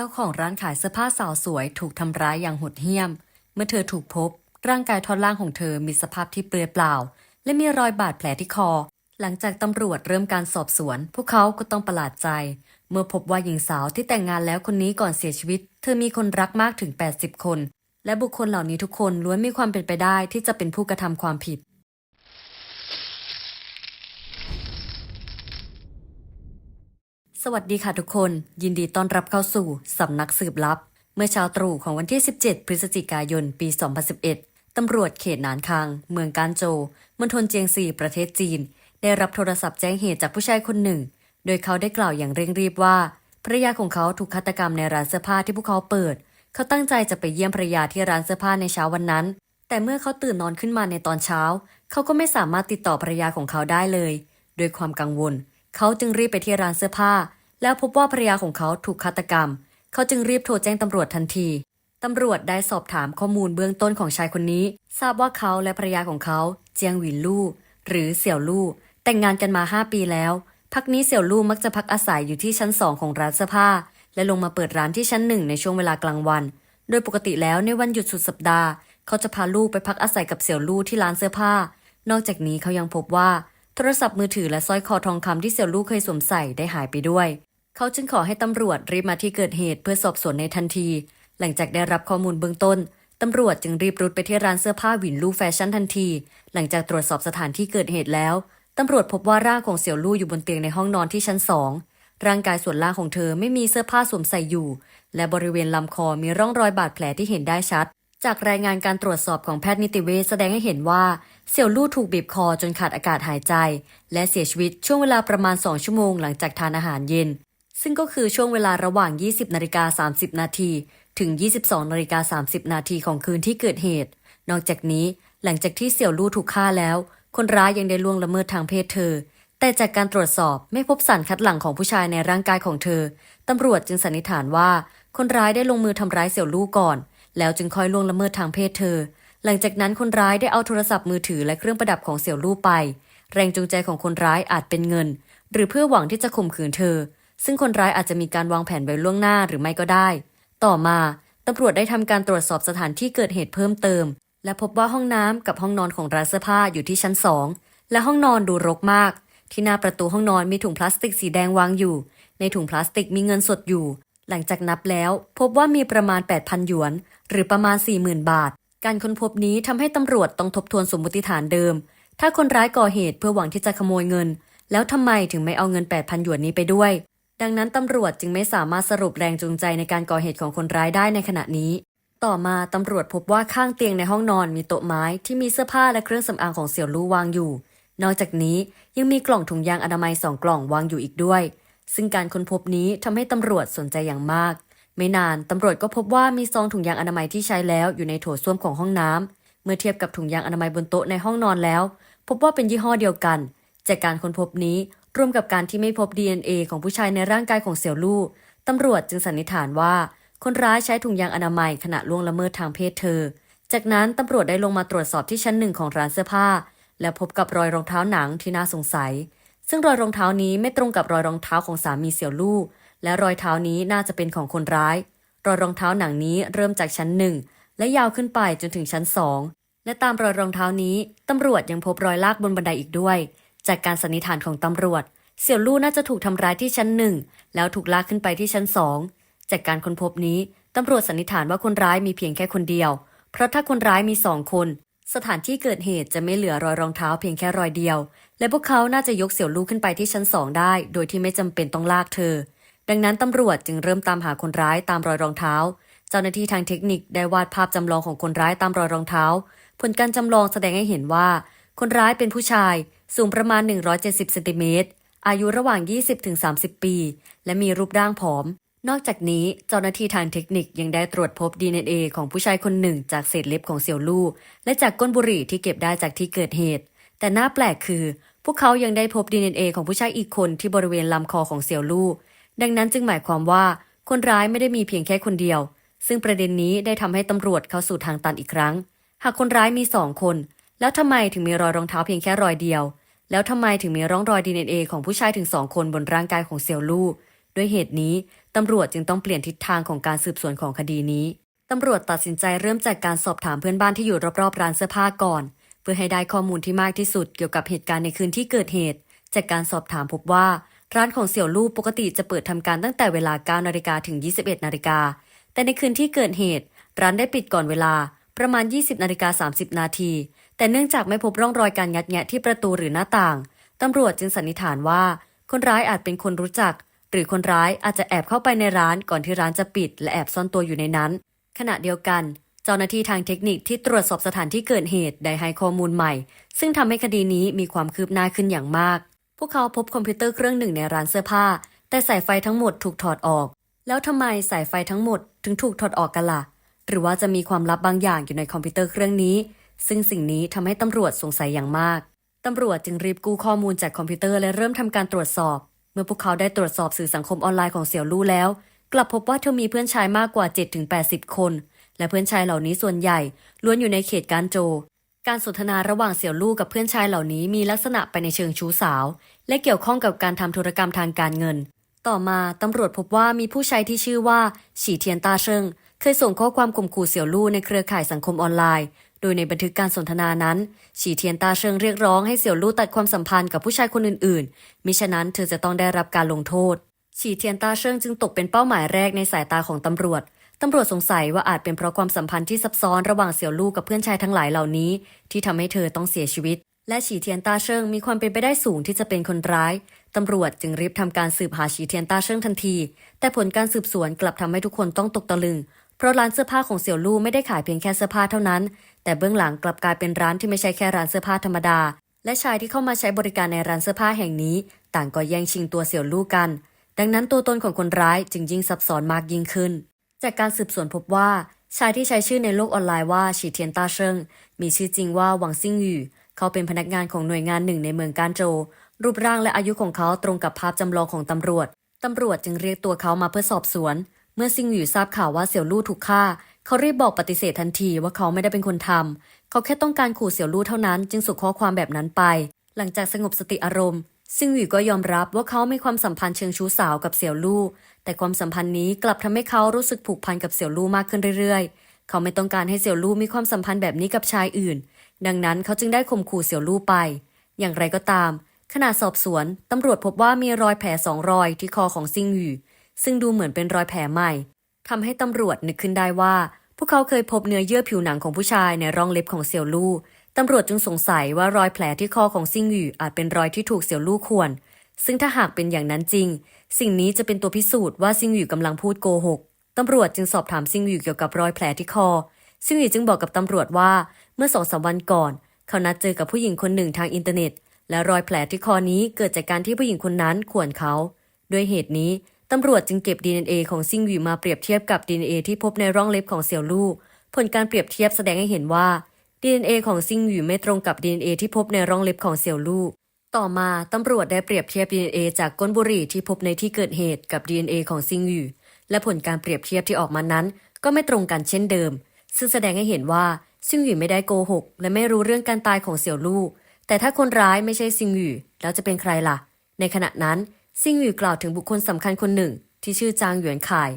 จ้าของร้านขายเสื้อผ้าสาวสวยถูกทำร้ายอย่างโหดเหี้ยม เมื่อเธอถูกพบ ร่างกายท่อนล่างของเธอมีสภาพที่เปลือยเปล่า และมีรอยบาดแผลที่คอ หลังจากตำรวจเริ่มการสอบสวน พวกเขาก็ต้องประหลาดใจ เมื่อพบว่าหญิงสาวที่แต่งงานแล้วคนนี้ก่อนเสียชีวิต เธอมีคนรักมากถึง 80 คน และบุคคลเหล่านี้ทุกคนล้วนมีความเป็นไปได้ที่จะเป็นผู้กระทำความผิด สวัสดีค่ะทุกคน ยินดีต้อนรับเข้าสู่สำนักสืบลับ เมื่อเช้าตรู่ของวันที่ 17 พฤศจิกายน ปี 2011 ตำรวจเขตหนานคาง เมืองกานโจมณฑลเจียงซีประเทศจีน ได้รับโทรศัพท์แจ้งเหตุจากผู้ชายคนหนึ่ง โดยเขาได้กล่าวอย่างเร่งรีบว่าภรรยาของเขาถูกฆาตกรรมในร้านเสื้อผ้าที่พวกเขาเปิด เขาตั้งใจจะไปเยี่ยมภรรยาที่ร้านเสื้อผ้าในเช้าวันนั้น แต่เมื่อเขาตื่นนอนขึ้นมาในตอนเช้า เขาก็ไม่สามารถติดต่อภรรยาของเขาได้เลยด้วยความกังวล เขาจึงรีบไปที่ร้านเสื้อผ้า แล้วพบว่าภรรยาของเขาถูกฆาตกรรม เขาจึงรีบโทรแจ้งตำรวจทันทีตำรวจได้สอบถามข้อมูลเบื้องต้นของชายคนนี้ ทราบว่าเขาและภรรยาของเขา เจียงหวินลู่หรือเสี่ยวลู่แต่งงานกันมา 5 ปีแล้ว พักนี้เสี่ยวลู่มักจะพักอาศัยอยู่ที่ชั้น2ของร้านเสื้อผ้า และลงมาเปิดร้านที่ชั้นหนึ่งในช่วงเวลากลางวัน โดยปกติแล้วในวันหยุดสุดสัปดาห์ เขาจะพาลูกไปพักอาศัยกับเสี่ยวลู่ที่ร้านเสื้อผ้า นอกจากนี้เขายังพบว่า โทรศัพท์มือถือและสร้อยคอทองคำที่เสี่ยวลู่เคยสวมใส่ได้หายไปด้วย เขาจึงขอให้ตำรวจรีบมาที่เกิดเหตุเพื่อสอบสวนในทันที หลังจากได้รับข้อมูลเบื้องต้นตำรวจจึงรีบรุดไปที่ร้านเสื้อผ้าหวินลู่แฟชั่นทันที หลังจากตรวจสอบสถานที่เกิดเหตุแล้วตำรวจพบว่าร่างของเสี่ยวลู่อยู่บนเตียงในห้องนอนที่ชั้นสองร่างกายส่วนล่างของเธอไม่มีเสื้อผ้าสวมใส่อยู่ และบริเวณลำคอมีร่องรอยบาดแผลที่เห็นได้ชัด จากรายงานการตรวจสอบของแพทย์นิติเวชแสดงให้เห็นว่า เสี่ยวลู่ถูกบีบคอจนขาดอากาศหายใจ และเสียชีวิตช่วงเวลาประมาณ 2 ชั่วโมงหลังจากทานอาหารเย็น ซึ่งก็คือช่วงเวลาระหว่าง 20นาฬิกา30 นาทีถึง 22นาฬิกา30 นาทีของคืนที่เกิดเหตุ นอกจากนี้หลังจากที่เสี่ยวลู่ถูกฆ่าแล้ว คนร้ายยังได้ล่วงละเมิดทางเพศเธอ แต่จากการตรวจสอบไม่พบสารคัดหลั่งของผู้ชายในร่างกายของเธอตำรวจจึงสันนิษฐานว่า คนร้ายได้ลงมือทำร้ายเสี่ยวลู่ก่อน แล้วจึงค่อยล่วงละเมิดทางเพศเธอ หลังจากนั้นคนร้ายได้เอาโทรศัพท์มือถือและเครื่องประดับของเสี่ยวลู่ไป แรงจูงใจของคนร้ายอาจเป็นเงิน หรือเพื่อหวังที่จะข่มขืนเธอ ซึ่งคนร้ายอาจจะมีการวางแผนไว้ล่วงหน้าหรือไม่ก็ได้ ต่อมาตำรวจได้ทำการตรวจสอบสถานที่เกิดเหตุเพิ่มเติม และพบว่าห้องน้ำกับห้องนอนของร้านเสื้อผ้าอยู่ที่ชั้นสองและห้องนอนดูรกมาก ที่หน้าประตูห้องนอนมีถุงพลาสติกสีแดงวางอยู่ ในถุงพลาสติกมีเงินสดอยู่ หลังจากนับแล้ว พบว่ามีประมาณ 8,000 หยวน หรือประมาณ 40,000 บาท การค้นพบนี้ทำให้ตำรวจต้องทบทวนสมมติฐานเดิม ถ้าคนร้ายก่อเหตุเพื่อหวังที่จะขโมยเงิน แล้วทำไมถึงไม่เอาเงิน 8,000 หยวนนี้ไปด้วย ดังนั้นตำรวจจึงไม่สามารถสรุปแรงจูงใจในการก่อเหตุของคนร้ายได้ในขณะนี้ ต่อมาตำรวจพบว่าข้างเตียงในห้องนอนมีโต๊ะไม้ที่มีเสื้อผ้าและเครื่องสำอางของเสี่ยวลู่วางอยู่ นอกจากนี้ยังมีกล่องถุงยางอนามัยสองกล่องวางอยู่อีกด้วย ซึ่งการค้นพบนี้ทำให้ตำรวจสนใจอย่างมาก ไม่นานตำรวจก็พบว่ามีซองถุงยางอนามัยที่ใช้แล้วอยู่ในโถส้วมของห้องน้ำเมื่อเทียบกับถุงยางอนามัยบนโต๊ะในห้องนอนแล้ว พบว่าเป็นยี่ห้อเดียวกัน จากการค้นพบนี้รวมกับการที่ไม่พบ DNA ของผู้ชายในร่างกายของเสี่ยวลู่ตำรวจจึงสันนิษฐานว่า คนร้ายใช้ถุงยางอนามัยขณะล่วงละเมิดทางเพศเธอ จากนั้นตำรวจได้ลงมาตรวจสอบที่ชั้นหนึ่งของร้านเสื้อผ้า และพบกับรอยรองเท้าหนังที่น่าสงสัย ซึ่งรอยรองเท้านี้ไม่ตรงกับรอยรองเท้าของสามีเสี่ยวลู่ และรอยเท้านี้น่าจะเป็นของคนร้าย รอยรองเท้าหนังนี้เริ่มจากชั้นหนึ่งและยาวขึ้นไปจนถึงชั้นสองและตามรอยรองเท้านี้ตำรวจยังพบรอยลากบนบันไดอีกด้วย จากการสันนิษฐานของตำรวจ เสี่ยวลู่น่าจะถูกทำร้ายที่ชั้นหนึ่งแล้วถูกลากขึ้นไปที่ชั้นสองจากการค้นพบนี้ตำรวจสันนิษฐานว่าคนร้ายมีเพียงแค่คนเดียว เพราะถ้าคนร้ายมีสองคน สถานที่เกิดเหตุจะไม่เหลือรอยรองเท้าเพียงแค่รอยเดียว และพวกเขาน่าจะยกเสี่ยวลู่ขึ้นไปที่ชั้นสองได้ โดยที่ไม่จำเป็นต้องลากเธอ ดังนั้นตำรวจจึงเริ่มตามหาคนร้ายตามรอยรองเท้า เจ้าหน้าที่ทางเทคนิคได้วาดภาพจำลองของคนร้ายตามรอยรองเท้า ผลการจำลองแสดงให้เห็นว่า คนร้ายเป็นผู้ชาย สูงประมาณ 170เซนติเมตรอายุระหว่าง 20-30 ปี และมีรูปร่างผอม นอกจากนี้เจ้าหน้าที่ทางเทคนิคยังได้ตรวจพบ DNA ของผู้ชายคนหนึ่ง จากเศษเล็บของเสี่ยวลู่และจากก้นบุหรี่ที่เก็บได้จากที่เกิดเหตุ แต่น่าแปลกคือ พวกเขายังได้พบ DNA ของผู้ชายอีกคนที่บริเวณลำคอของเสี่ยวลู่ ดังนั้นจึงหมายความว่าคนร้ายไม่ได้มีเพียงแค่คนเดียว ซึ่งประเด็นนี้ได้ทำให้ตำรวจเข้าสู่ทางตันอีกครั้ง หากคนร้ายมีสองคน แล้วทำไมถึงมีรอยรองเท้าเพียงแค่รอยเดียว แล้วทำไมถึงมีร่องรอย DNA ของผู้ชายถึงสองคนบนร่างกายของเสี่ยวลู่ ด้วยเหตุนี้ตตำรวจจึงต้องเปลี่ยนทิศทางของการสืบสวนของคดีนี้ตำรวจตัดสินใจเริ่มจากการสอบถามเพื่อนบ้านที่อยู่รอบๆร้านเสื้อผ้าก่อน เพื่อให้ได้ข้อมูลที่มากที่สุดเกี่ยวกับเหตุการณ์ในคืนที่เกิดเหตุ จากการสอบถามพบว่า ร้านของเสี่ยวลู่ปกติจะเปิดทำการตั้งแต่เวลา 9 นาฬิกาถึง 21 นาฬิกา แต่ในคืนที่เกิดเหตุ ร้านได้ปิดก่อนเวลาประมาณ 20 นาฬิกา 30 นาที แต่เนื่องจากไม่พบร่องรอยการงัดแงะที่ประตูหรือหน้าต่าง ตำรวจจึงสันนิษฐานว่า คนร้ายอาจเป็นคนรู้จัก หรือคนร้ายอาจจะแอบเข้าไปในร้านก่อนที่ร้านจะปิด และแอบซ่อนตัวอยู่ในนั้น ขณะเดียวกัน เจ้าหน้าที่ทางเทคนิคที่ตรวจสอบสถานที่เกิดเหตุได้ให้ข้อมูลใหม่ ซึ่งทำให้คดีนี้มีความคืบหน้าขึ้นอย่างมาก พวกเขาพบคอมพิวเตอร์เครื่องหนึ่งในร้านเสื้อผ้า แต่สายไฟทั้งหมดถูกถอดออก แล้วทำไมสายไฟทั้งหมดถึงถูกถอดออกกันล่ะ หรือว่าจะมีความลับบางอย่างอยู่ในคอมพิวเตอร์เครื่องนี้ ซึ่งสิ่งนี้ทำให้ตำรวจสงสัยอย่างมากตำรวจจึงรีบกู้ข้อมูลจากคอมพิวเตอร์และเริ่มทำการตรวจสอบ เมื่อพวกเขาได้ตรวจสอบสื่อสังคมออนไลน์ของเสี่ยวลู่แล้ว กลับพบว่าเธอมีเพื่อนชายมากกว่า 7-80 คน และเพื่อนชายเหล่านี้ส่วนใหญ่ล้วนอยู่ในเขตการโจ การสนทนาระหว่างเสี่ยวลู่กับเพื่อนชายเหล่านี้มีลักษณะไปในเชิงชู้สาว และเกี่ยวข้องกับการทำธุรกรรมทางการเงิน ต่อมาตำรวจพบว่ามีผู้ใช้ที่ชื่อว่าฉีเทียนตาเชิงเคยส่งข้อความข่มขู่เสี่ยวลู่ในเครือข่ายสังคมออนไลน์ โดยในบันทึกการสนทนานั้น ฉีเทียนตาเชิงเรียกร้องให้เสี่ยวลู่ตัดความสัมพันธ์กับผู้ชายคนอื่นๆ มิฉะนั้นเธอจะต้องได้รับการลงโทษ ฉีเทียนตาเชิงจึงตกเป็นเป้าหมายแรกในสายตาของตำรวจ ตำรวจสงสัยว่าอาจเป็นเพราะความสัมพันธ์ที่ซับซ้อนระหว่างเสี่ยวลู่กับเพื่อนชายทั้งหลายเหล่านี้ ที่ทำให้เธอต้องเสียชีวิต และฉีเทียนตาเชิงมีความเป็นไปได้สูงที่จะเป็นคนร้ายตำรวจจึงรีบทำการสืบหาฉีเทียนตาเชิงทันที แต่ผลการสืบสวนกลับทำให้ทุกคนต้องตกตะลึง เพราะร้านเสื้อผ้าของเสี่ยวลู่ไม่ได้ขายเพียงแค่เสื้อผ้าเท่านั้น แต่เบื้องหลังกลับกลายเป็นร้านที่ไม่ใช่แค่ร้านเสื้อผ้าธรรมดา และชายที่เข้ามาใช้บริการในร้านเสื้อผ้าแห่งนี้ ต่างก็แย่งชิงตัวเสี่ยวลู่กัน ดังนั้นตัวตนของคนร้ายจึงยิ่งซับซ้อนมากยิ่งขึ้น จากการสืบสวนพบว่าชายที่ใช้ชื่อในโลกออนไลน์ว่าฉีเทียนต้าเชิง มีชื่อจริงว่าหวังซิ่งหยู่เขาเป็นพนักงานของหน่วยงานหนึ่งในเมืองกานโจ รูปร่างและอายุของเขาตรงกับภาพจำลองของตำรวจ ตำรวจจึงเรียกตัวเขามาเพื่อสอบสวน เมื่อซิงหยู่ทราบข่าวว่าเสี่ยวลู่ถูกฆ่า เขารีบบอกปฏิเสธทันทีว่าเขาไม่ได้เป็นคนทำเขาแค่ต้องการขู่เสี่ยวลู่เท่านั้น จึงส่งข้อความแบบนั้นไป หลังจากสงบสติอารมณ์ ซิงหยู่ก็ยอมรับว่าเขามีความสัมพันธ์เชิงชู้สาวกับเสี่ยวลู่ แต่ความสัมพันธ์นี้กลับทำให้เขารู้สึกผูกพันกับเสี่ยวลู่มากขึ้นเรื่อยๆ เขาไม่ต้องการให้เสี่ยวลู่มีความสัมพันธ์แบบนี้กับชายอื่น ดังนั้นเขาจึงได้ข่มขู่เสี่ยวลู่ไป อย่างไรก็ตาม ขณะสอบสวนตำรวจพบว่ามีรอยแผลสองรอยที่คอของซิงหยู่ซึ่งดูเหมือนเป็นรอยแผลใหม่ทำให้ตำรวจนึกขึ้นได้ว่า พวกเขาเคยพบเนื้อเยื่อผิวหนังของผู้ชายในร่องเล็บของเสี่ยวลู่ ตำรวจจึงสงสัยว่ารอยแผลที่คอของซิงหยู่อาจเป็นรอยที่ถูกเสี่ยวลู่ข่วน ซึ่งถ้าหากเป็นอย่างนั้นจริง สิ่งนี้จะเป็นตัวพิสูจน์ว่าซิงหยู่กำลังพูดโกหกตำรวจจึงสอบถามซิงหยู่เกี่ยวกับรอยแผลที่คอ ซิงหยู่จึงบอกกับตำรวจว่าเมื่อสองสามวันก่อน เขานัดเจอกับผู้หญิงคนหนึ่งทางอินเทอร์เน็ต และรอยแผลที่คอนี้เกิดจากการที่ผู้หญิงคนนั้นข่วนเขาด้วยเหตุนี้ตำรวจจึงเก็บ DNA ของซิงหยู่มาเปรียบเทียบกับ DNA ที่พบในร่องเล็บของเสี่ยวลู่ผลการเปรียบเทียบแสดงให้เห็นว่า DNA ของซิงหยู่ไม่ตรงกับ DNA ที่พบในร่องเล็บของเสี่ยวลู่ต่อมาตำรวจได้เปรียบเทียบ DNA จากก้นบุหรี่ที่พบในที่เกิดเหตุกับ DNA ของซิงหยู่และผลการเปรียบเทียบที่ออกมานั้น ก็ไม่ตรงกันเช่นเดิม ซึ่งแสดงให้เห็นว่าซิงหยู่ไม่ได้โกหก และไม่รู้เรื่องการตายของเสี่ยวลู่แต่ถ้าคนร้ายไม่ใช่ซิงหยู่แล้วจะเป็นใครล่ะ ในขณะนั้นซิงหยู่กล่าวถึงบุคคลสำคัญคนหนึ่ง ที่ชื่อจางหยวนข่าย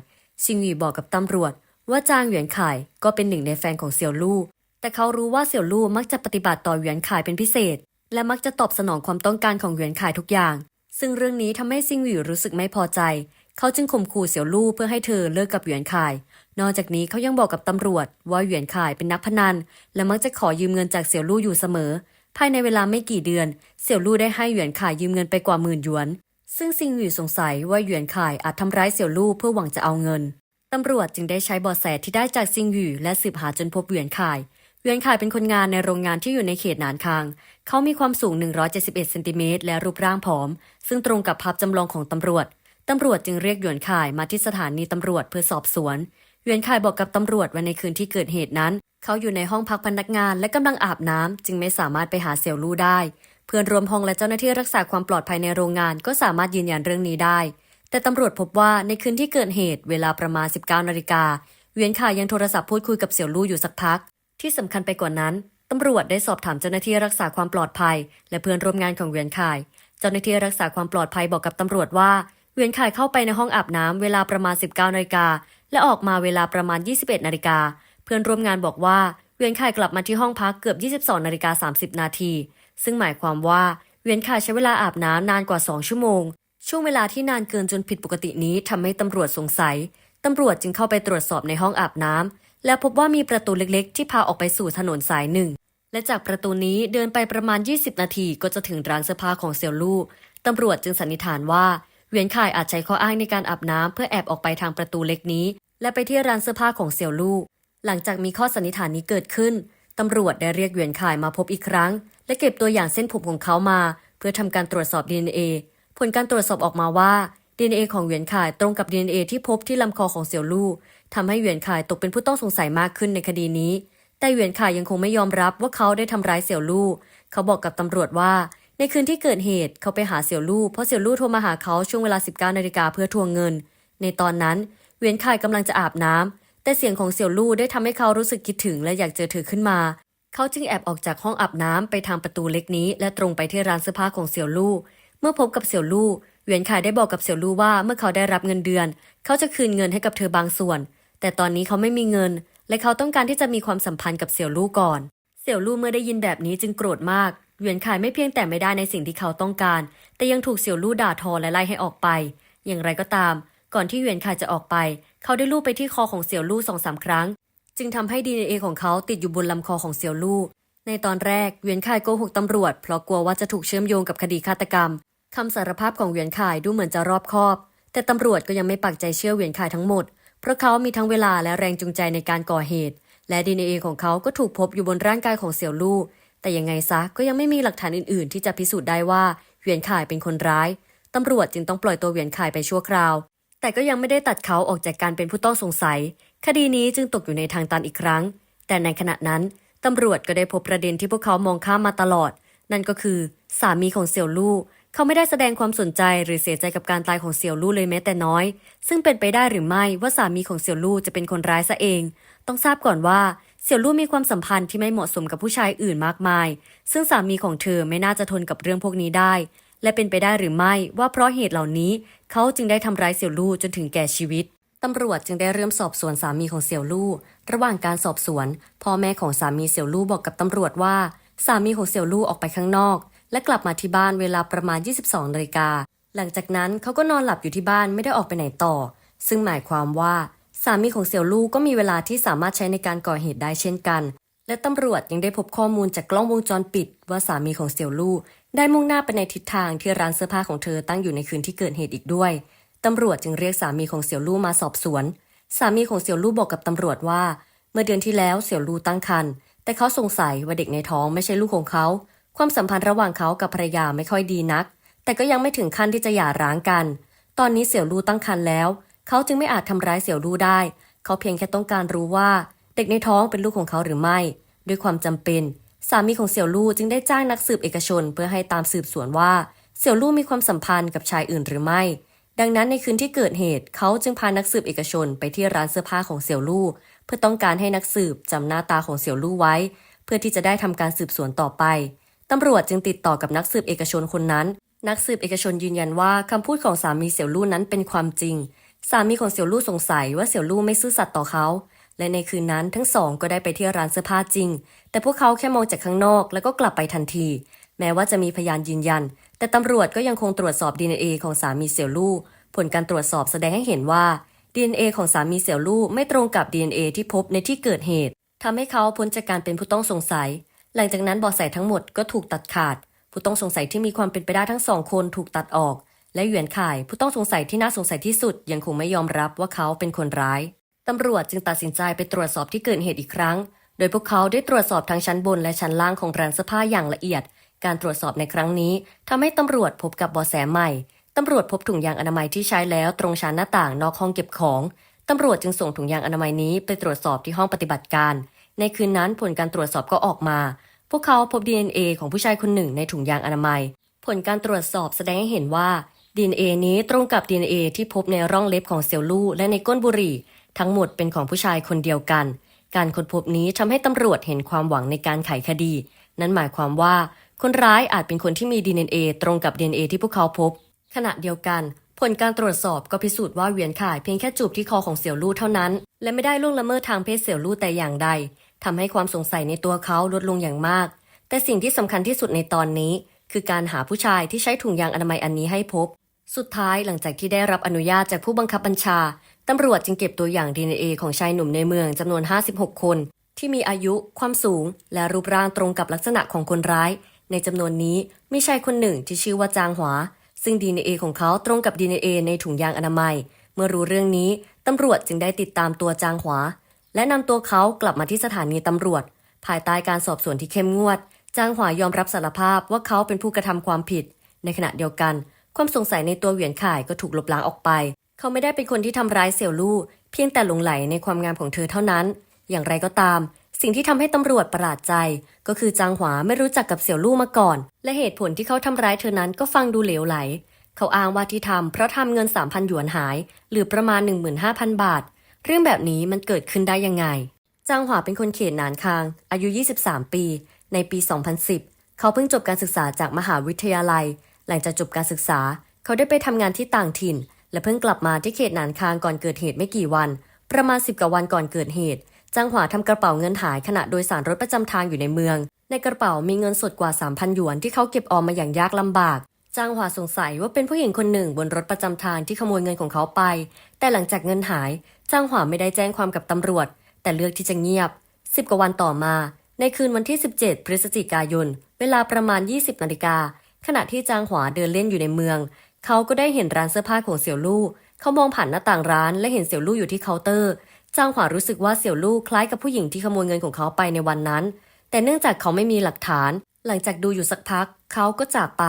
ซิงหยู่บอกกับตำรวจ ว่าจางหยวนข่ายก็เป็นหนึ่งในแฟนของเสี่ยวลู่ แต่เขารู้ว่าเสี่ยวลู่มักจะปฏิบัติต่อหยวนข่ายเป็นพิเศษ และมักจะตอบสนองความต้องการของหยวนข่ายทุกอย่าง ซึ่งเรื่องนี้ทำให้ซิงหยู่รู้สึกไม่พอใจ เขาจึงข่มขู่เสี่ยวลู่เพื่อให้เธอเลิกกับหยวนข่าย นอกจากนี้เขายังบอกกับตำรวจ ว่าหยวนข่ายเป็นนักพนัน และมักจะขอยืมเงินจากเสี่ยวลู่อยู่เสมอ ภายในเวลาไม่กี่เดือน เสี่ยวลู่ได้ให้หยวนข่ายยืมเงินไปกว่าหมื่นหยวน ซึ่งซิงหยู่สงสัยว่าหยวนข่ายอาจทำร้ายเสี่ยวลู่เพื่อหวังจะเอาเงินตำรวจจึงได้ใช้เบาะแสที่ได้จากซิงหยูและสืบหาจนพบหยวนข่าย หยวนข่ายเป็นคนงานในโรงงานที่อยู่ในเขตหนานคาง เขามีความสูง 171เซนติเมตรและรูปร่างผอม ซึ่งตรงกับภาพจำลองของตำรวจ ตำรวจจึงเรียกหยวนข่ายมาที่สถานีตำรวจเพื่อสอบสวน หยวนข่ายบอกกับตำรวจว่าในคืนที่เกิดเหตุนั้น เขาอยู่ในห้องพักพนักงานและกำลังอาบน้ำจึงไม่สามารถไปหาเสี่ยวลู่ได้ เพื่อนรวมห้องและเจ้าหน้าที่รักษาความปลอดภัยในโรงงานก็สามารถยืนยันเรื่องนี้ได้ แต่ตำรวจพบว่าในคืนที่เกิดเหตุเวลาประมาณ 19นาฬิกาหยวนข่ายยังโทรศัพท์พูดคุยกับเสี่ยวลู่อยู่สักพัก ที่สำคัญไปกว่านั้นตำรวจได้สอบถามเจ้าหน้าที่รักษาความปลอดภัย และเพื่อนร่วมงานของเวียนข่าย เจ้าหน้าที่รักษาความปลอดภัยบอกกับตำรวจว่า เวียนข่ายเข้าไปในห้องอาบน้ำเวลาประมาณ 19นาฬิกาและออกมาเวลาประมาณ 21นาฬิกาเพื่อนร่วมงานบอกว่าเวียนข่ายกลับมาที่ห้องพักเกือบ 22นาฬิกา30นาทีซึ่งหมายความว่าเวียนข่ายใช้เวลาอาบน้ำนานกว่า 2 ชั่วโมง ช่วงเวลาที่นานเกินจนผิดปกตินี้ทำให้ตำรวจสงสัยตำรวจจึงเข้าไปตรวจสอบในห้องอาบน้ำ และพบว่ามีประตูเล็กๆ ที่พาออกไปสู่ถนนสายหนึ่ง และจากประตูนี้เดินไปประมาณ 20 นาทีก็จะถึงร้านเสื้อผ้าของเสี่ยวลู่ตำรวจจึงสันนิษฐานว่าเวียนข่ายอาจใช้ข้ออ้างในการอาบน้ำเพื่อแอบออกไปทางประตูเล็กนี้ และไปที่ร้านเสื้อผ้าของเสี่ยวลู่หลังจากมีข้อสันนิษฐานนี้เกิดขึ้นตำรวจได้เรียกเวียนข่ายมาพบอีกครั้ง และเก็บตัวอย่างเส้นผมของเขามา เพื่อทำการตรวจสอบ DNA ผลการตรวจสอบออกมาว่า DNA ของเวียนข่ายตรงกับ DNA ที่พบที่ลำคอของเสี่ยวลู่ ทำให้เหวียนข่ายตกเป็นผู้ต้องสงสัยมากขึ้นในคดีนี้ แต่เหวียนข่ายยังคงไม่ยอมรับว่าเขาได้ทำร้ายเสี่ยวลู่ เขาบอกกับตำรวจว่า ในคืนที่เกิดเหตุเขาไปหาเสี่ยวลู่เพราะเสี่ยวลู่โทรมาหาเขาช่วงเวลา 19นาฬิกาเพื่อทวงเงิน ในตอนนั้นเหวียนข่ายกำลังจะอาบน้ำแต่เสียงของเสี่ยวลู่ได้ทำให้เขารู้สึกคิดถึงและอยากเจอเธอขึ้นมา เขาจึงแอบออกจากห้องอาบน้ำไปทางประตูเล็กนี้ และตรงไปที่ร้านเสื้อผ้าของเสี่ยวลู่เมื่อพบกับเสี่ยวลู่เหวียนข่ายได้บอกกับเสี่ยวลู่ว่าเมื่อเขาได้รับเงินเดือน เขาจะคืนเงินให้กับเธอบางส่วน แต่ตอนนี้เขาไม่มีเงิน และเขาต้องการที่จะมีความสัมพันธ์กับเสี่ยวลู่ก่อน เสี่ยวลู่เมื่อได้ยินแบบนี้จึงโกรธมากเหวียนข่ายไม่เพียงแต่ไม่ได้ในสิ่งที่เขาต้องการ แต่ยังถูกเสี่ยวลู่ด่าทอและไล่ให้ออกไป อย่างไรก็ตาม ก่อนที่เหวียนข่ายจะออกไป เขาได้ลูบไปที่คอของเสี่ยวลู่สองสามครั้ง จึงทำให้ DNA ของเขาติดอยู่บนลำคอของเสี่ยวลู่ในตอนแรกเหวียนข่ายโกหกตำรวจ เพราะกลัวว่าจะถูกเชื่อมโยงกับคดีฆาตกรรมคำสารภาพของเหวียนข่ายดูเหมือนจะรอบคอบ แต่ตำรวจก็ยังไม่ปักใจเชื่อเวียนข่ายทั้งหมด เพราะเขามีทั้งเวลาและแรงจูงใจในการก่อเหตุ และ DNA ของเขาก็ถูกพบอยู่บนร่างกายของเสี่ยวลู่แต่ยังไงซะก็ยังไม่มีหลักฐานอื่นๆ ที่จะพิสูจน์ได้ว่าเหวียนข่ายเป็นคนร้ายตำรวจจึงต้องปล่อยตัวเหวียนข่ายไปชั่วคราว แต่ก็ยังไม่ได้ตัดเขาออกจากการเป็นผู้ต้องสงสัย คดีนี้จึงตกอยู่ในทางตันอีกครั้ง แต่ในขณะนั้นตำรวจก็ได้พบประเด็นที่พวกเขามองข้ามมาตลอด นั่นก็คือ สามีของเสี่ยวลู่ เขาไม่ได้แสดงความสนใจหรือเสียใจกับการตายของเสี่ยวลู่เลยแม้แต่น้อย ซึ่งเป็นไปได้หรือไม่ว่าสามีของเสี่ยวลู่จะเป็นคนร้ายซะเอง ต้องทราบก่อนว่าเสี่ยวลู่มีความสัมพันธ์ที่ไม่เหมาะสมกับผู้ชายอื่นมากมาย ซึ่งสามีของเธอไม่น่าจะทนกับเรื่องพวกนี้ได้ และเป็นไปได้หรือไม่ว่าเพราะเหตุเหล่านี้เขาจึงได้ทำร้ายเสี่ยวลู่จนถึงแก่ชีวิตตำรวจจึงได้เริ่มสอบสวนสามีของเสี่ยวลู่ ระหว่างการสอบสวนพ่อแม่ของสามีเสี่ยวลู่บอกกับตำรวจว่า สามีของเสี่ยวลู่ออกไปข้างนอก และกลับมาที่บ้านเวลาประมาณ 22นาฬิกา หลังจากนั้นเขาก็นอนหลับอยู่ที่บ้านไม่ได้ออกไปไหนต่อ ซึ่งหมายความว่าสามีของเสี่ยวลู่ก็มีเวลาที่สามารถใช้ในการก่อเหตุได้เช่นกัน และตำรวจยังได้พบข้อมูลจากกล้องวงจรปิด ว่าสามีของเสี่ยวลู่ได้มุ่งหน้าไปในทิศทางที่ร้านเสื้อผ้าของเธอตั้งอยู่ในคืนที่เกิดเหตุอีกด้วย ตำรวจจึงเรียกสามีของเสี่ยวลู่มาสอบสวน สามีของเสี่ยวลู่บอกกับตำรวจว่า เมื่อเดือนที่แล้วเสี่ยวลู่ตั้งครรภ์แต่เขาสงสัยว่าเด็กในท้องไม่ใช่ลูกของเขา ความสัมพันธ์ระหว่างเขากับภรรยาไม่ค่อยดีนัก แต่ก็ยังไม่ถึงขั้นที่จะหย่าร้างกัน ตอนนี้เสี่ยวลู่ตั้งครรภ์แล้ว เขาจึงไม่อาจทำร้ายเสี่ยวลู่ได้ เขาเพียงแค่ต้องการรู้ว่า เด็กในท้องเป็นลูกของเขาหรือไม่ ด้วยความจำเป็น สามีของเสี่ยวลู่จึงได้จ้างนักสืบเอกชน เพื่อให้ตามสืบสวนว่า เสี่ยวลู่มีความสัมพันธ์กับชายอื่นหรือไม่ ดังนั้นในคืนที่เกิดเหตุ เขาจึงพานักสืบเอกชนไปที่ร้านเสื้อผ้าของเสี่ยวลู่เพื่อต้องการให้นักสืบจำหน้าตาของเสี่ยวลู่ไว้ เพื่อที่จะได้ทำการสืบสวนต่อไป ตำรวจจึงติดต่อกับนักสืบเอกชนคนนั้น นักสืบเอกชนยืนยันว่าคำพูดของสามีเสี่ยวลู่นั้นเป็นความจริง สามีของเสี่ยวลู่สงสัยว่าเสี่ยวลู่ไม่ซื่อสัตย์ต่อเขา และในคืนนั้นทั้งสองก็ได้ไปที่ร้านเสื้อผ้าจริง แต่พวกเขาแค่มองจากข้างนอกแล้วก็กลับไปทันที แม้ว่าจะมีพยานยืนยัน แต่ตำรวจก็ยังคงตรวจสอบ DNA ของสามีเสี่ยวลู่ ผลการตรวจสอบแสดงให้เห็นว่า DNA ของสามีเสี่ยวลู่ไม่ตรงกับ DNA ที่พบในที่เกิดเหตุทำให้เขาพ้นจากการเป็นผู้ต้องสงสัย หลังจากนั้นเบาะแสทั้งหมดก็ถูกตัดขาด ผู้ต้องสงสัยที่มีความเป็นไปได้ทั้งสองคนถูกตัดออก และเหวียนข่าย ผู้ต้องสงสัยที่น่าสงสัยที่สุดยังคงไม่ยอมรับว่าเขาเป็นคนร้ายตำรวจจึงตัดสินใจไปตรวจสอบที่เกิดเหตุอีกครั้ง โดยพวกเขาได้ตรวจสอบทั้งชั้นบนและชั้นล่างของร้านเสื้อผ้าอย่างละเอียด การตรวจสอบในครั้งนี้ทำให้ตำรวจพบกับเบาะแสใหม่ตำรวจพบถุงยางอนามัยที่ใช้แล้วตรงชั้นหน้าต่างนอกห้องเก็บของตำรวจจึงส่งถุงยางอนามัยนี้ไปตรวจสอบที่ห้องปฏิบัติการ ในคืนนั้นผลการตรวจสอบก็ออกมา พวกเขาพบ DNA ของผู้ชายคนหนึ่งในถุงยางอนามัย ผลการตรวจสอบแสดงให้เห็นว่า DNA นี้ตรงกับ DNA ที่พบในร่องเล็บของเซียวลู่และในก้นบุหรี่ ทั้งหมดเป็นของผู้ชายคนเดียวกัน การค้นพบนี้ทำให้ตำรวจเห็นความหวังในการไขคดี นั่นหมายความว่า คนร้ายอาจเป็นคนที่มี DNA ตรงกับ DNA ที่พวกเขาพบ ขณะเดียวกัน ผลการตรวจสอบก็พิสูจน์ว่าเหวียนข่ายเพียงแค่จูบที่คอของเสี่ยวลู่เท่านั้น และไม่ได้ล่วงละเมิดทางเพศเสี่ยวลู่แต่อย่างใดทำให้ความสงสัยในตัวเขาลดลงอย่างมาก แต่สิ่งที่สำคัญที่สุดในตอนนี้ คือการหาผู้ชายที่ใช้ถุงยางอนามัยอันนี้ให้พบ สุดท้ายหลังจากที่ได้รับอนุญาตจากผู้บังคับบัญชาตำรวจจึงเก็บตัวอย่าง DNA ของชายหนุ่มในเมืองจำนวน 56 คน ที่มีอายุ ความสูง และรูปร่างตรงกับลักษณะของคนร้าย ในจำนวนนี้มีชายคนหนึ่งที่ชื่อว่าจางหวา ซึ่ง DNA ของเขาตรงกับ DNA ในถุงยางอนามัย เมื่อรู้เรื่องนี้ตำรวจจึงได้ติดตามตัวจางหวา และนำตัวเขากลับมาที่สถานีตำรวจ ภายใต้การสอบสวนที่เข้มงวด จางหวายอมรับสารภาพว่าเขาเป็นผู้กระทำความผิด ในขณะเดียวกัน ความสงสัยในตัวเหวียนข่ายก็ถูกลบล้างออกไป เขาไม่ได้เป็นคนที่ทำร้ายเสี่ยวลู่เพียงแต่หลงไหลในความงามของเธอเท่านั้น อย่างไรก็ตาม สิ่งที่ทำให้ตำรวจประหลาดใจ ก็คือจางหวาไม่รู้จักกับเสี่ยวลู่มาก่อน และเหตุผลที่เขาทำร้ายเธอนั้นก็ฟังดูเหลวไหล เขาอ้างว่าที่ทำเพราะทำเงิน 3,000 หยวนหาย หรือประมาณ 15,000 บาท เรื่องแบบนี้มันเกิดขึ้นได้ยังไง จางหวาเป็นคนเขตหนานคาง อายุ 23 ปี ในปี 2010 เขาเพิ่งจบการศึกษาจากมหาวิทยาลัย หลังจากจบการศึกษา เขาได้ไปทำงานที่ต่างถิ่น และเพิ่งกลับมาที่เขตหนานคางก่อนเกิดเหตุไม่กี่วัน ประมาณ 10กว่าวันก่อนเกิดเหตุ จางหวาทำกระเป๋าเงินหายขณะโดยสารรถประจำทางอยู่ในเมือง ในกระเป๋ามีเงินสดกว่า 3,000 หยวนที่เขาเก็บออมมาอย่างยากลำบาก จางหวาสงสัยว่าเป็นผู้หญิงคนหนึ่งบนรถประจำทางที่ขโมยเงินของเขาไป แต่หลังจากเงินหาย จางหวาไม่ได้แจ้งความกับตำรวจ แต่เลือกที่จะเงียบ 10 กว่าวันต่อมา ในคืนวันที่ 17 พฤศจิกายน เวลาประมาณ 20นาฬิกาขณะที่จางหวาเดินเล่นอยู่ในเมือง เขาก็ได้เห็นร้านเสื้อผ้าของเสี่ยวลู่ เขามองผ่านหน้าต่างร้านและเห็นเสี่ยวลู่อยู่ที่เคาน์เตอร์ จางหวารู้สึกว่าเสี่ยวลู่คล้ายกับผู้หญิงที่ขโมยเงินของเขาไปในวันนั้น แต่เนื่องจากเขาไม่มีหลักฐาน หลังจากดูอยู่สักพัก เขาก็จากไป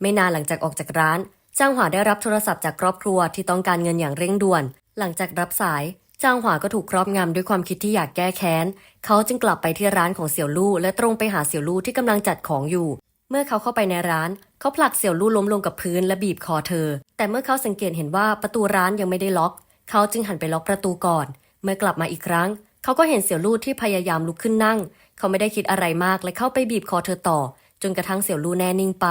ไม่นานหลังจากออกจากร้านจางหวาได้รับโทรศัพท์จากครอบครัวที่ต้องการเงินอย่างเร่งด่วน หลังจากรับสายจางหวาก็ถูกครอบงำด้วยความคิดที่อยากแก้แค้น เขาจึงกลับไปที่ร้านของเสี่ยวลู่และตรงไปหาเสี่ยวลู่ที่กำลังจัดของอยู่ เมื่อเขาเข้าไปในร้าน เขาผลักเสี่ยวลู่ล้มลงกับพื้นและบีบคอเธอ แต่เมื่อเขาสังเกตเห็นว่าประตูร้านยังไม่ได้ล็อก เขาจึงหันไปล็อกประตูก่อน เมื่อกลับมาอีกครั้ง เขาก็เห็นเสี่ยวลู่ที่พยายามลุกขึ้นนั่ง เขาไม่ได้คิดอะไรมากและเข้าไปบีบคอเธอต่อ จนกระทั่งเสี่ยวลู่แน่นิ่งไป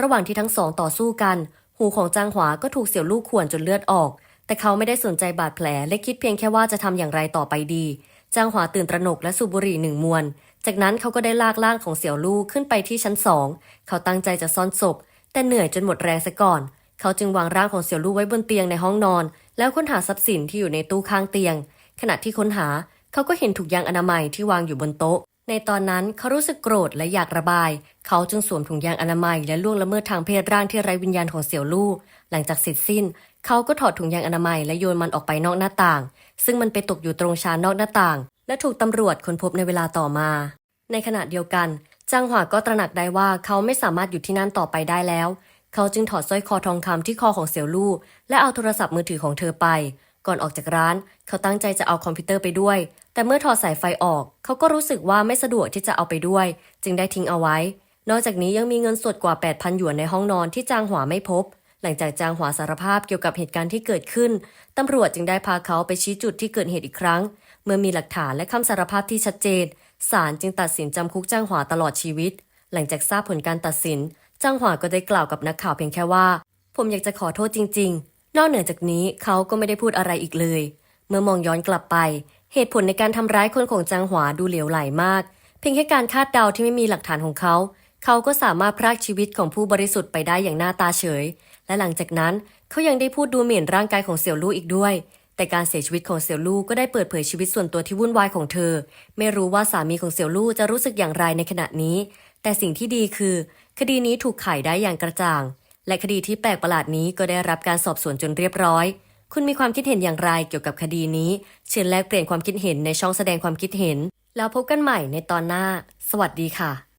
ระหว่างที่ทั้งสองต่อสู้กัน หูของจางหวาก็ถูกเสี่ยวลู่ข่วนจนเลือดออก แต่เขาไม่ได้สนใจบาดแผลและคิดเพียงแค่ว่าจะทำอย่างไรต่อไปดี จางหวาตื่นตระหนกและสูบบุหรี่หนึ่งมวน จากนั้นเขาก็ได้ลากร่างของเสี่ยวลู่ขึ้นไปที่ชั้นสองเขาตั้งใจจะซ่อนศพ แต่เหนื่อยจนหมดแรงซะก่อน เขาจึงวางร่างของเสี่ยวลู่ไว้บนเตียงในห้องนอน แล้วค้นหาทรัพย์สินที่อยู่ในตู้ข้างเตียง ขณะที่ค้นหาเขาก็เห็นถุงยางอนามัยที่วางอยู่บนโต๊ะ ในตอนนั้นเขารู้สึกโกรธและอยากระบาย เขาจึงสวมถุงยางอนามัยและล่วงละเมิดทางเพศร่างที่ไร้วิญญาณของเสี่ยวลู่ หลังจากเสร็จสิ้น เขาก็ถอดถุงยางอนามัยและโยนมันออกไปนอกหน้าต่าง ซึ่งมันไปตกอยู่ตรงชานนอกหน้าต่าง และถูกตำรวจค้นพบในเวลาต่อมา ในขณะเดียวกันจางหวาก็ตระหนักได้ว่าเขาไม่สามารถอยู่ที่นั่นต่อไปได้แล้ว เขาจึงถอดสร้อยคอทองคำที่คอของเสี่ยวลู่และเอาโทรศัพท์มือถือของเธอไป ก่อนออกจากร้าน เขาตั้งใจจะเอาคอมพิวเตอร์ไปด้วย แต่เมื่อถอดสายไฟออก เขาก็รู้สึกว่าไม่สะดวกที่จะเอาไปด้วย จึงได้ทิ้งเอาไว้ นอกจากนี้ยังมีเงินสดกว่า 8,000 หยวนในห้องนอนที่จางหวาไม่พบ หลังจากจางหวาสารภาพเกี่ยวกับเหตุการณ์ที่เกิดขึ้น ตำรวจจึงได้พาเขาไปชี้จุดที่เกิดเหตุอีกครั้ง เมื่อมีหลักฐานและคำสารภาพที่ชัดเจน ศาลจึงตัดสินจำคุกจางหวาตลอดชีวิต หลังจากทราบผลการตัดสินจางหวาก็ได้กล่าวกับนักข่าวเพียงแค่ว่า ผมอยากจะขอโทษจริง ๆ นอกเหนือจากนี้เขาก็ไม่ได้พูดอะไรอีกเลย เมื่อมองย้อนกลับไป เหตุผลในการทำร้ายคนของจางหวาดูเหลวไหลมาก เพียงแค่การคาดเดาที่ไม่มีหลักฐานของเขา เขาก็สามารถพรากชีวิตของผู้บริสุทธิ์ไปได้อย่างหน้าตาเฉย และหลังจากนั้นเขายังได้พูดดูหมิ่นร่างกายของเสี่ยวลู่อีกด้วย แต่การเสียชีวิตของเสี่ยวลู่ก็ได้เปิดเผยชีวิตส่วนตัวที่วุ่นวายของเธอ ไม่รู้ว่าสามีของเสี่ยวลู่จะรู้สึกอย่างไรในขณะนี้ แต่สิ่งที่ดีคือ คดีนี้ถูกไขได้อย่างกระจ่าง และคดีที่แปลกประหลาดนี้ก็ได้รับการสอบสวนจนเรียบร้อย คุณมีความคิดเห็นอย่างไรเกี่ยวกับคดีนี้ เชิญแลกเปลี่ยนความคิดเห็นในช่องแสดงความคิดเห็น แล้วพบกันใหม่ในตอนหน้า สวัสดีค่ะ